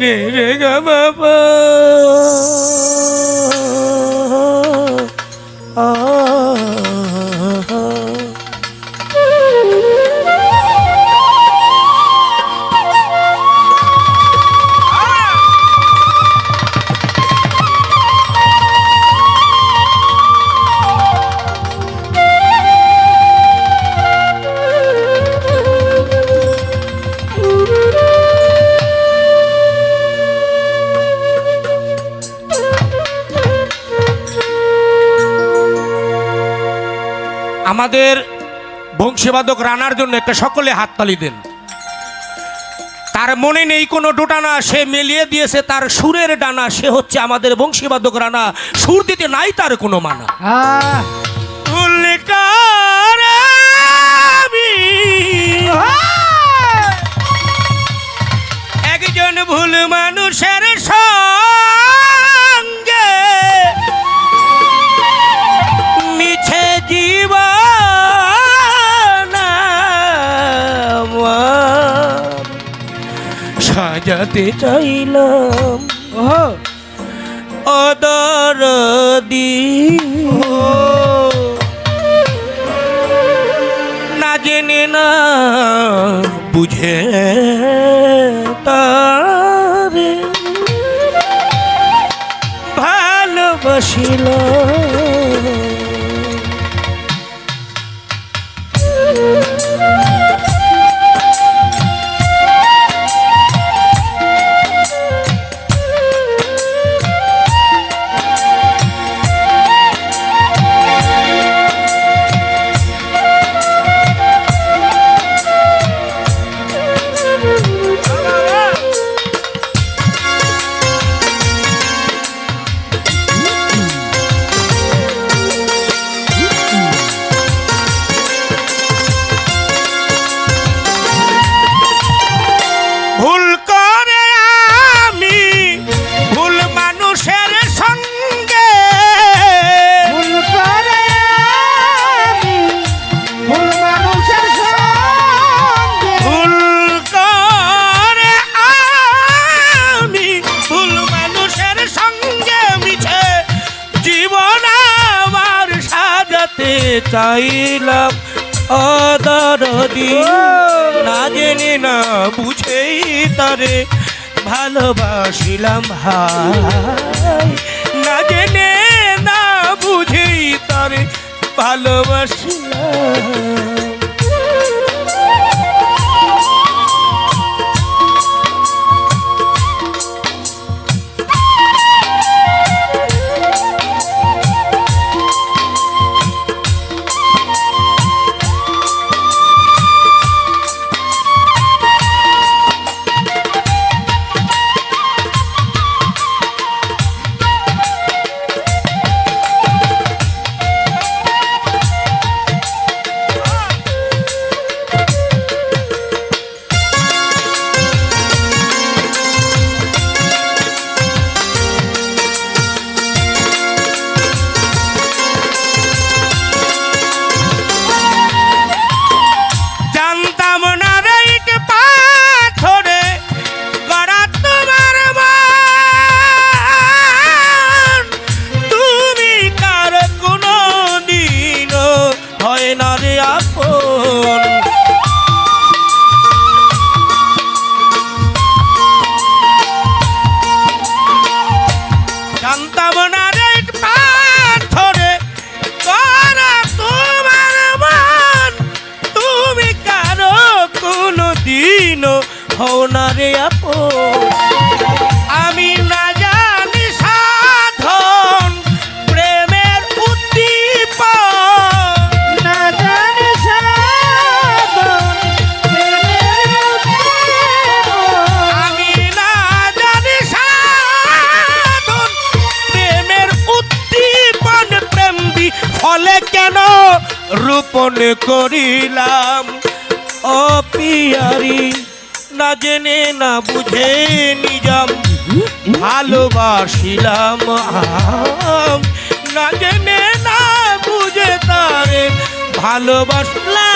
你是个爸爸。আমাদের বংশীবাদক রানার জন্য একটা সকলে হাততালি দেন। তার মনে নেই কোনো ডোটানা সে মেলিয়ে দিয়েছে তার সুরের ডানা সে হচ্ছে আমাদের বংশীবাদক রানা। সুর দিতে নাই তার কোনো মানা। একজন ভুল মানুষের সঙ্গে সাজাতে চাইলাম। ওহো, অদরদি না জেনে না বুঝে তারে। ভালোবাসিল চাইলাম অদরদি না জেনে না বুঝেই তারে ভালোবাসিলাম হাই। না জেনে না বুঝেই তারে ভালোবাসিলাম। রূপন করিলাম। ও পিয়ারি, না জেনে, না বুঝে নিজাম, ভালোবাসিলাম না জেনে, না বুঝে তারে ভালোবাসলাম।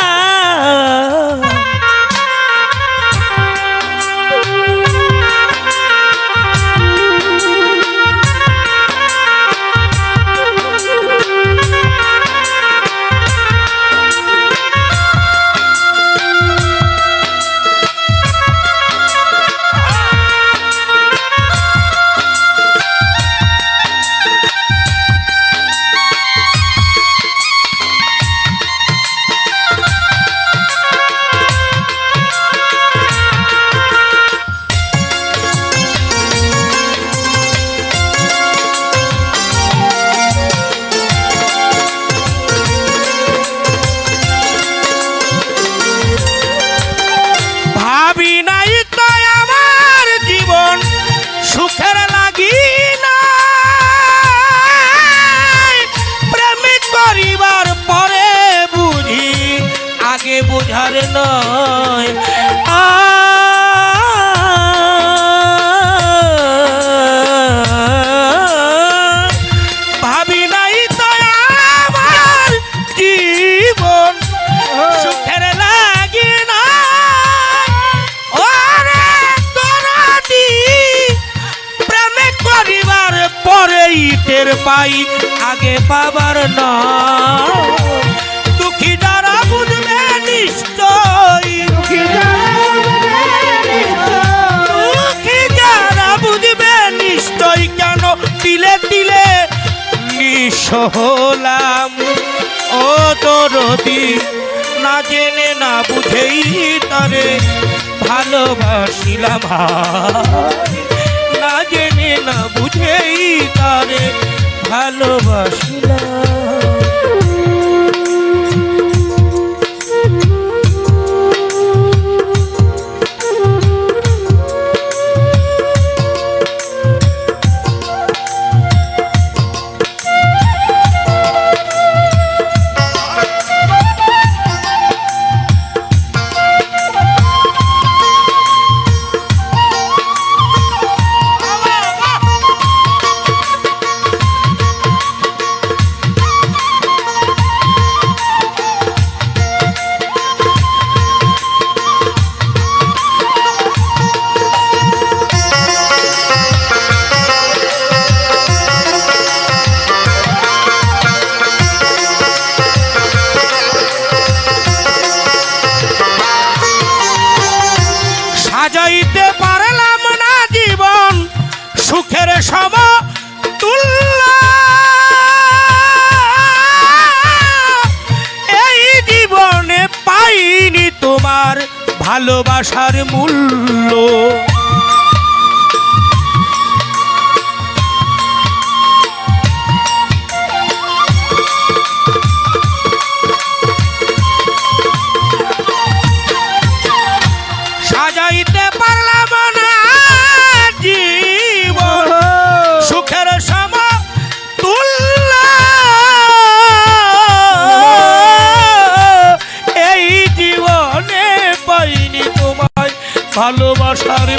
পাবার না। দুঃখী যারা বুঝবে নিশ্চয় দুঃখী যারা বুঝবে নিশ্চয় কেন তিলে তিলে নিঃস্ব হলাম। ও দরদি না জেনে না বুঝেই তারে ভালোবাসিলাম। না জেনে না বুঝেই তারে ভালোবাসিলাম। সাজাইতে পারলাম না জীবন সুখের সম এই জীবনে পাইনি তোমার ভালোবাসার মূল্য। ভালোবাসার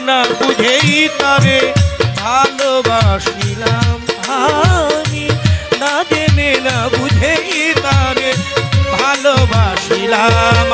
না বুঝেই তারে ভালোবাসিলাম আমি। না জেনে না বুঝেই তারে ভালোবাসিলাম